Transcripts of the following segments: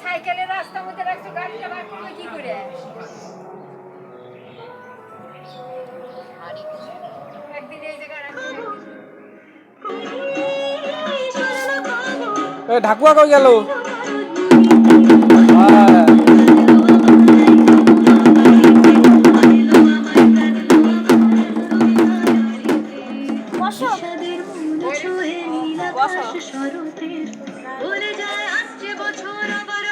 তোমরা রাস্তার মধ্যে রাখছো গাড়িটা বার করবে কি করে? একদিন এই জায়গায় রাখবে একদিন এ ঢাকুয়া কই গেল? ঢাকুয়া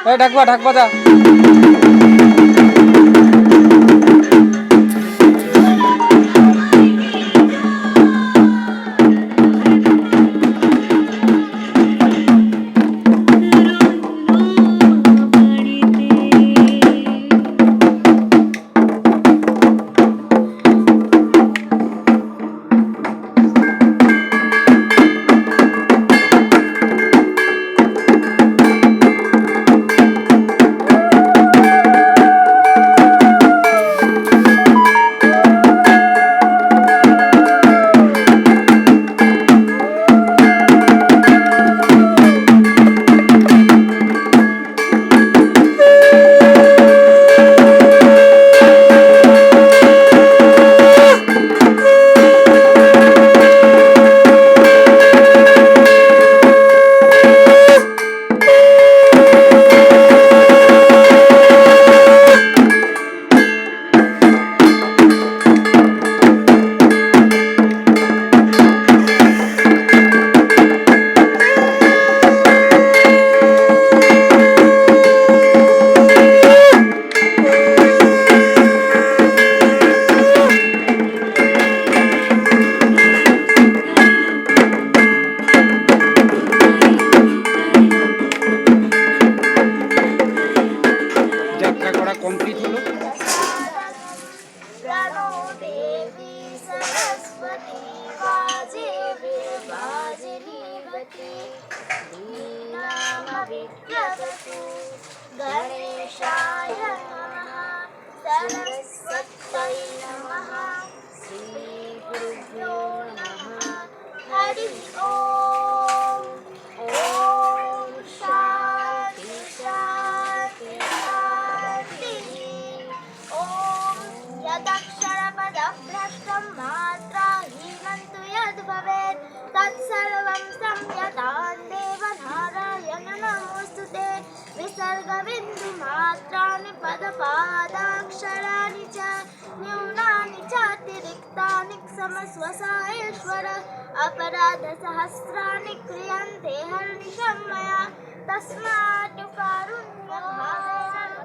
ঢাক বাজা যাত্রা 地球 चातिरिक्तानि क्षमस्वसायेश्वर अपराधसहस्राणि क्रियन्ते हर्निशं मया तस्मात् कारुण्यभावेन शान्ति शान्ति